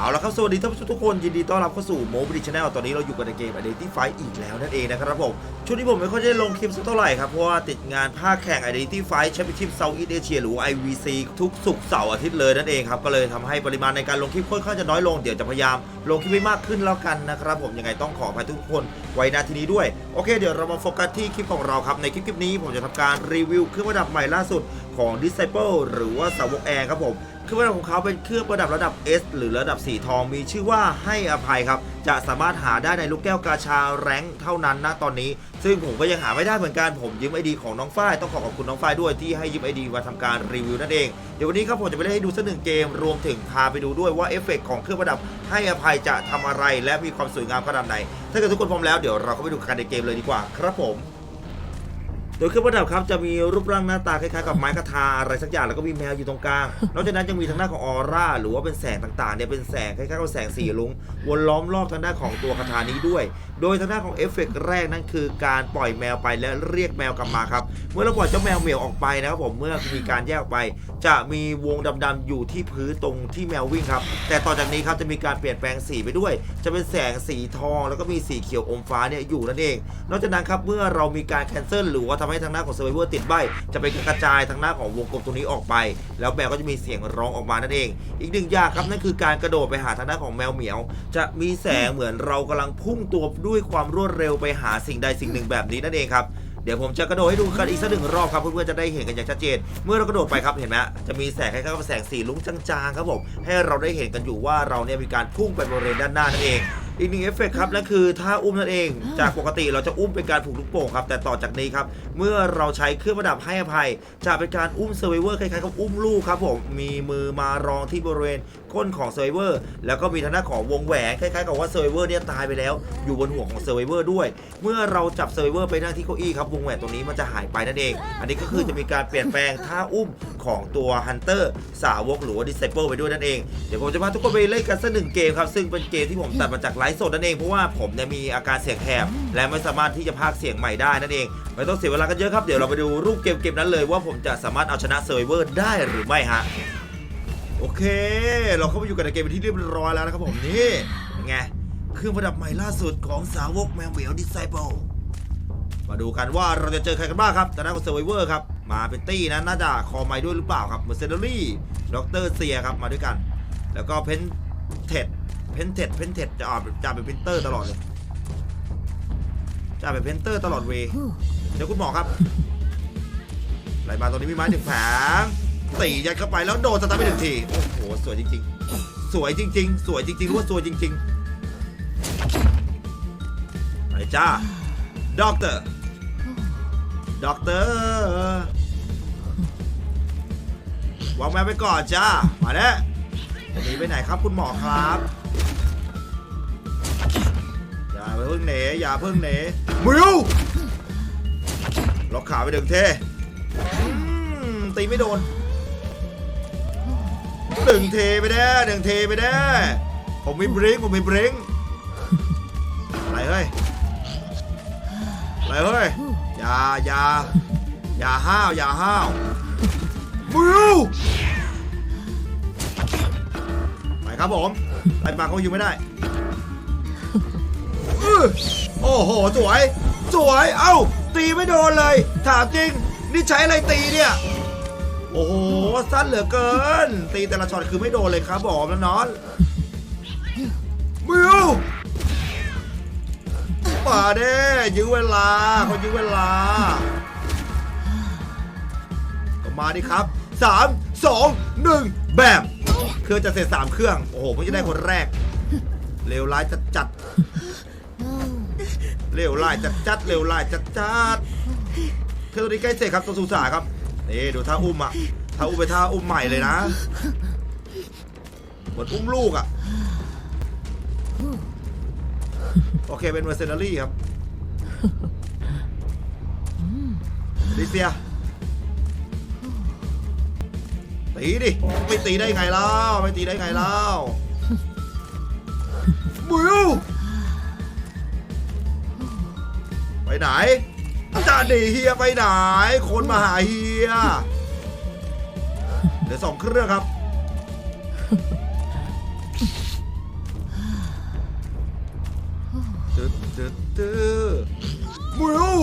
เอาละครับสวัสดีท่านผู้ชมทุกคนยินดีต้อนรับเข้าสู่โมบิ c ชแนลตอนนี้เราอยู่กันในเกม Identity Fight อีกแล้วนั่นเองนะครับผมช่วงนี้ผมไม่ค่อยได้ลงคลิปสักเท่าไหร่ครับ เพราะว่าติดงานภาคแข่ง Identity Fight Championship Southeast Asia หรือ IVC ทุกศุกเสาร์อาทิตย์เลยนั่นเองครับ ก็เลยทำให้ปริมาณในการลงคลิปค่อนข้างจะน้อยลงเดี๋ยวจะพยายามลงคลิปให้มากขึ้นแล้วกันนะครับผมยังไงต้องขออภัยทุกคนไว้ณที่นี้ด้วยโอเค เดี๋ยวเรามาโฟกัสที่คลิปของเราครับในคลิปคลิปนี้ผมจะทำการรีวิวเครื่องประดับใหม่ล่าสุดของ Disciple หรือว่าสาวกแอร์ครับผม เครื่องประดับของเขาเป็นเครื่องประดับระดับ S หรือระดับสีทองมีชื่อว่าให้อภัยครับ จะสามารถหาได้ในลูกแก้วกาชาแรงเท่านั้นนะตอนนี้ ซึ่งผมก็ยังหาไม่ได้เหมือนกันผมยืมไอดีของน้องฝ้ายต้องขอขอบคุณน้องฝ้ายด้วยที่ให้ยืมไอดีมาทำการรีวิวนั่นเองเดี๋ยววันนี้ครับผมจะไปเล่นให้ดูสักหนึ่งเกม รวมถึงพาไปดูด้วยว่าเอฟเฟกต์ของเครื่องประดับให้อภัยจะทำอะไรและมีความสวยงามขนาดไหนถ้าเกิดทุกคนพร้อมแล้วเดี๋ยวเราก็ไปดูกันในเกมเลยดีกว่า ครับผม โดยเครื่องประดับครับจะมีรูปร่างหน้าตาคล้ายๆกับไม้กระทาอะไรสักอย่างแล้วก็มีแมวอยู่ตรงกลาง นอกจากนั้นยังมีทางด้านของออร่าหรือว่าเป็นแสงต่างๆเนี่ยเป็นแสงคล้ายๆกับแสงสีลุงวนล้อมรอบทางด้านของตัวคาถานี้ด้วย โดยทางด้านของเอฟเฟกต์แรกนั่นคือการปล่อยแมวไปและเรียกแมวกลับมาครับ เมื่อเราปล่อยเจ้าแมวเหมียวออกไปนะครับผมเมื่อมีการแยกออกไป จะมีวงดำๆอยู่ที่พื้นตรงที่แมววิ่งครับ แต่ต่อจากนี้ครับจะมีการเปลี่ยนแปลงสีไปด้วย จะเป็นแสงสีทอง แล้วก็มีสีเขียวอมฟ้าเนี่ยอยู่นั่นเอง นอกจากนั้นครับเมื่อเรามีการแคนเซิลหรือว่าทำให้ทางหน้าของเซอร์ไวเวอร์ติดใบจะเป็นกระจายทางหน้าของวงกลมตรงนี้ออกไป แล้วแมวก็จะมีเสียงร้องออกมานั่นเอง อีกหนึ่งอย่างครับนั่นคือการกระโดดไปหาทางด้าของแมวเหมียว จะมีแสงเหมือนเรากำลังพุ่งตัวด้วยความรวดเร็วไปหาสิ่งใดสิ่งหนึ่งแบบนี้นั่นเองครับเดี๋ยวผมจะกระโดดให้ดูกันอีกสักหนึ่งรอบครับเพื่อนๆจะได้เห็นกันอย่างชัดเจน เมื่อเรากระโดดไปครับเห็นไหมจะมีแสงคล้ายๆกับแสงสีลุ้งจางๆครับผมให้เราได้เห็นกันอยู่ว่าเราเนี่ยมีการพุ่งไปบริเวณด้านหน้านั่นเอง อีกหนึ่งเอฟเฟกต์ครับนั่นคือท่าอุ้มนั่นเอง จากปกติเราจะอุ้มเป็นการผูกลูกโป่งครับแต่ต่อจากนี้ครับเมื่อเราใช้เครื่องประดับให้อภัย จะเป็นการอุ้มเซอร์ไวเวอร์คล้ายๆกับอุ้มลูกครับผมมีมือมารองที่บริเวณก้นของเซอร์ไวเวอร์แล้วก็มีทางด้านของวงแหวนคล้ายๆกับว่าเซอร์ไวเวอร์เนี่ยตายไปแล้ว อยู่บนหัวของเซอร์ไวเวอร์ด้วย เมื่อเราจับเซอร์ไวเวอร์ไปนั่งที่เก้าอี้ครับวงแหวนตรงนี้มันจะหายไปนั่นเอง อันนี้ก็คือจะมีการเปลี่ยนแปลงท่าอุ้มของตัวฮันเตอร์สาวกหรือว่าดิสไซเปิลไปด้วยนั่นเองเดี๋ยวผมจะพาทุกคนไปเล่นกันสักหนึ่งเกมครับซึ่งเป็นเกมที่ผมตัดมาจากไลฟ์สดนั่นเองเพราะว่าผมเนี่ยมีอาการเสียงแหบและไม่สามารถที่จะพากย์เสียงใหม่ได้นั่นเอง ไม่ต้องเสียเวลากันเยอะครับเดี๋ยวเราไปดูรูปเกมเกมนั้นเลยว่าผมจะสามารถเอาชนะเซอร์ไวเวอร์ได้หรือไม่ฮะโอเค เราเข้าไปอยู่กันในเกมเป็นที่เรียบร้อยแล้วนะครับผมนี่เป็นไงเครื่องประดับใหม่ล่าสุดของสาวกแมวเหมียวดิสไซเปิลมาดูกันว่าเราจะเจอใครกันบ้างครับแต่หน้าของเซอร์ไวเวอร์ครับ มาเป็นตี้นะน่าจะคอไม้ด้วยหรือเปล่าครับเมอร์เซนเดอรี่ด็อกเตอร์เซียครับมาด้วยกัน แล้วก็เพนเท็ด เพนเท็ดเพนเท็ดจะออกจะเป็นเพนเตอร์ตลอดเลยจะเป็นเพนเตอร์ตลอดเวเดี๋ยวคุณหมอครับไหลมาตรงนี้มีไม้หนึ่งแผงตียัดเข้าไปแล้วโดนสตาร์ไปหนึ่งทีโอ้โหสวยจริง ๆ สวยจริง ๆ สวยจริงๆรือว่าสวยจริงๆไปจ้าด็อกเตอร์ด็อกเตอร์วางแมวไปก่อนจ้ามาแล้ว หนีไปไหนครับคุณหมอครับอย่าเพิ่งเหนอย่าเพิ่งเหนมิวล็อกขาไปดึงเทตีไม่โดนดึงเทไปแน่ดึงเทไปแน่ผมมีบริงผมมีบริงอะไรเฮ้ยอะไรเฮ้ยอย่าอย่าอย่าห้าวอย่าห้าวมิว ครับผมไปมาเขาอยู่ไม่ได้โอ้โห สวย สวย เอ้า ตีไม่โดนเลย ถามจริง นี่ใช้อะไรตีเนี่ย โอ้โห สั้นเหลือเกิน ตีแต่ละช็อตคือไม่โดนเลยครับผมแล้วนอนมิวมาเด้ยื้อเวลาเขายื้อเวลา ก็มาดิครับสามสองหนึ่งแบม รื่องจะเสร็จสามเครื่อง โอ้โหเพิ่งจะได้คนแรกเร็วร้ายจัดจัดเร็วร้ายจัดจัดเร็วร้ายจัดจัดเครื่องตัวนี้ใกล้เสร็จครับตัวสุสาครับนี่ดูท่าอุ้มอะท่าอุ้มไปท่าอุ้มใหม่เลยนะเหมือนอุ้มลูกอะโอเคเป็นเมอร์เซนารี่ครับดิเซีย ตีดิ ไม่ตีได้ไงเล่าไม่ตีได้ไงเล่าบิวไปไหนอาจารย์เฮียไปไหน คนมาหาเฮียเดี๋ยวสองเครื่องครับ ตึ๊ดตึ๊ดตึ๊ดบิว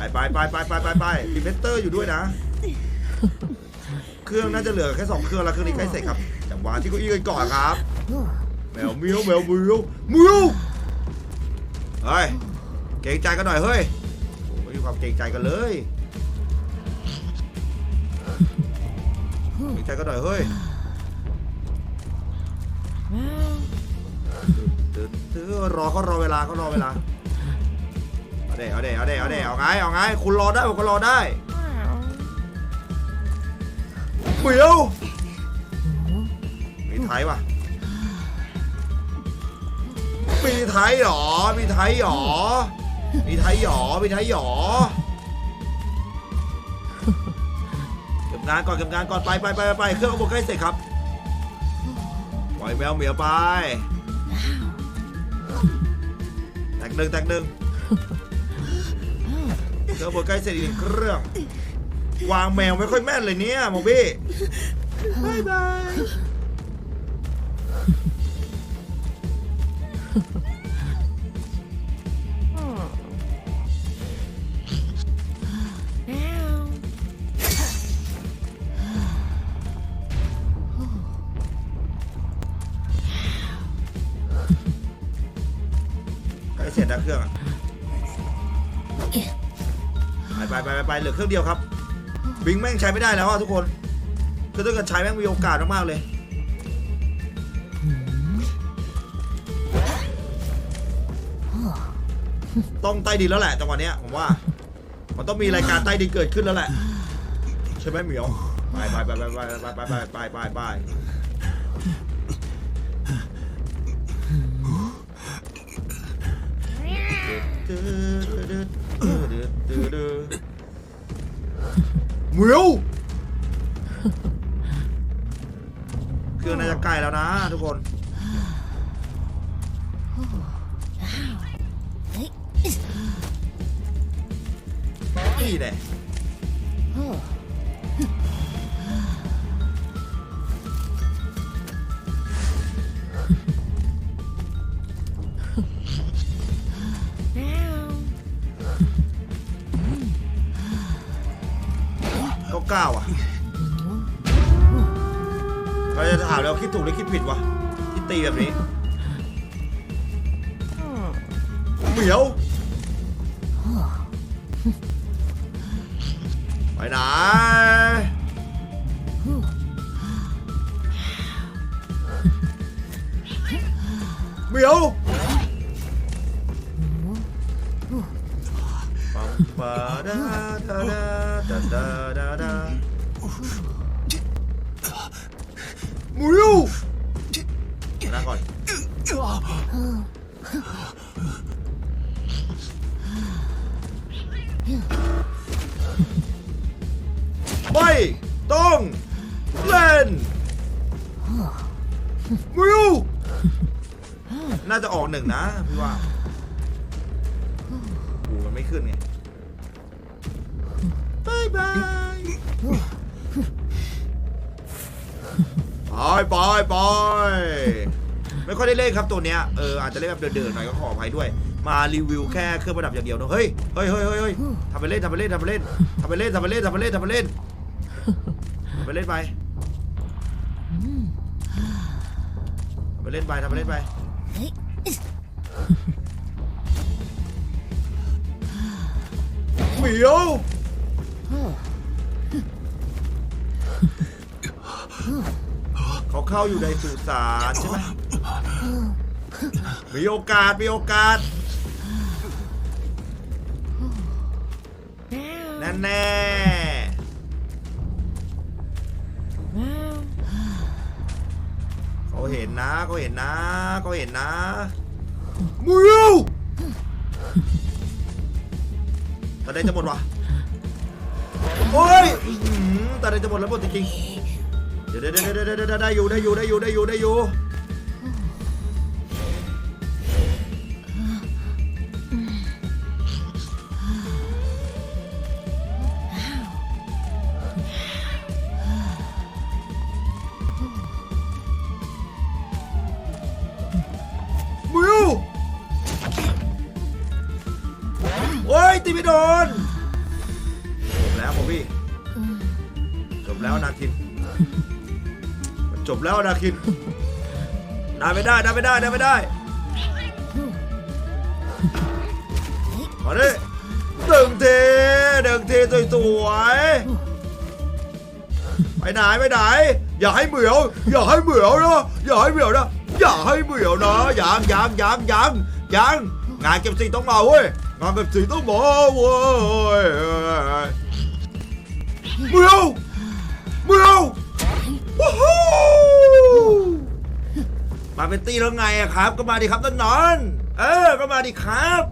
ไปไปไปไปไปไปไปพิมเพเตอร์อยู่ด้วยนะ เครื่องน่าจะเหลือแค่สองเครื่องแล้วเครื่องนี้ใกล้เสร็จครับแต่วางที่เก้าอี้กันก่อนครับแมวมิวแมวมิวมิวเฮ้ยเกรงใจกันหน่อยเฮ้ยไม่มีความเกรงใจกันเลยเกรงใจกันหน่อยเฮ้ยรอเขารอเวลาเขารอเวลา เอาเด้เอาเด้เอาเด้เอาเด้เอาไงเอาไงคุณรอได้ผมก็รอได้เหมียวมีไทยป่ะมีไทยหรอมีไทยหรอมีไทยหรอมีไทยหรอเก็บงานก่อนเก็บงานก่อนไปไปไปไปเครื่องอบใกล้เสร็จครับปล่อยแมวเหมียวไปแตกหนึ่งแตกหนึ่ง เครื่องอบใกล้เสร็จอีกหนึ่งเครื่อง วางแมวไม่ค่อยแม่นเลยเนี่ยโมบี้บายบายใกล้เสร็จแล้วเครื่องอะ ไปไปไปไปเหลือเครื่องเดียวครับบิงแม่งใช้ไม่ได้แล้วอะทุกคนคือถ้าเกิดใช้แม่งมีโอกาสมากๆเลยต้องใต้ดินแล้วแหละจังหวะเนี้ยผมว่า มันต้องมีรายการใต้ดินเกิดขึ้นแล้วแหละใช่ไหมเหมียวไปไปไปไปไปไปไปไปไปไปเห มียวเครื่องน่าจะใกล้แล้วนะทุกคน นี่แหละก็ เก้าอะเราจะถามเราคิดถูกหรือคิดผิดวะที่ตีแบบนี้เหมียวไปไหนเหมียวปัมปะดาดาดาดาดาดา มียวนั่งก่อนไม่ต้องเล่นมิวน่าจะออกหนึ่งนะพี่ว่าโอ้โหมันไม่ขึ้นไงบายบาย ไปไปไปไม่ค่อยได้เล่นครับตัวเนี้ยเอออาจจะเล่นแบบเดินๆหน่อยก็ขออภัยด้วย มารีวิวแค่เครื่องประดับอย่างเดียวเนอะเฮ้ยเฮ้ยเฮ้ยเฮ้ยเฮ้ยทำไปเล่นทำไปเล่นทำไปเล่นทำไปเล่นทำไปเล่นทำไปเล่นทำไปเล่นทำไปเล่นไปทำไปเล่นไปทำไปเล่นไปเหมียว เขาเข้าอยู่ในสุสานใช่ไหมมีโอกาสมีโอกาสแน่แน่เขาเห็นนะเขาเห็นนะเขาเห็นนะมิวตอนนี้จะหมดวะโอ้ยตอนนี้จะหมดแล้วหมดจริง เดี๋ยวเดี๋ยวเดี๋ยวเดี๋ได้อยู่ได้อยู่ได้อยู่ได้อยู่ได้อยู่มิวโอ้ยตีไม่โดนจบแล้วผมพี่จบแล้วนาที จบแล้วนาคินได้ไม่ได้ได้ไม่ได้ได้ไม่ได้มาดิดึงทีดึงทีสวยๆไปไหนไปไหนอย่าให้เหมียว อย่าให้เหมียวนะอย่าให้เหมียวนะอย่าให้เหมียวนะยังยังยังยังยังงานเก็บสีต้องมาเว้ยงานเก็บสีต้องมาเว้ยเหมียวเหมียว เป็นตีแล้วไงอะครับ ก็มาดิครับต้นนอน เออ ก็มาดิครับ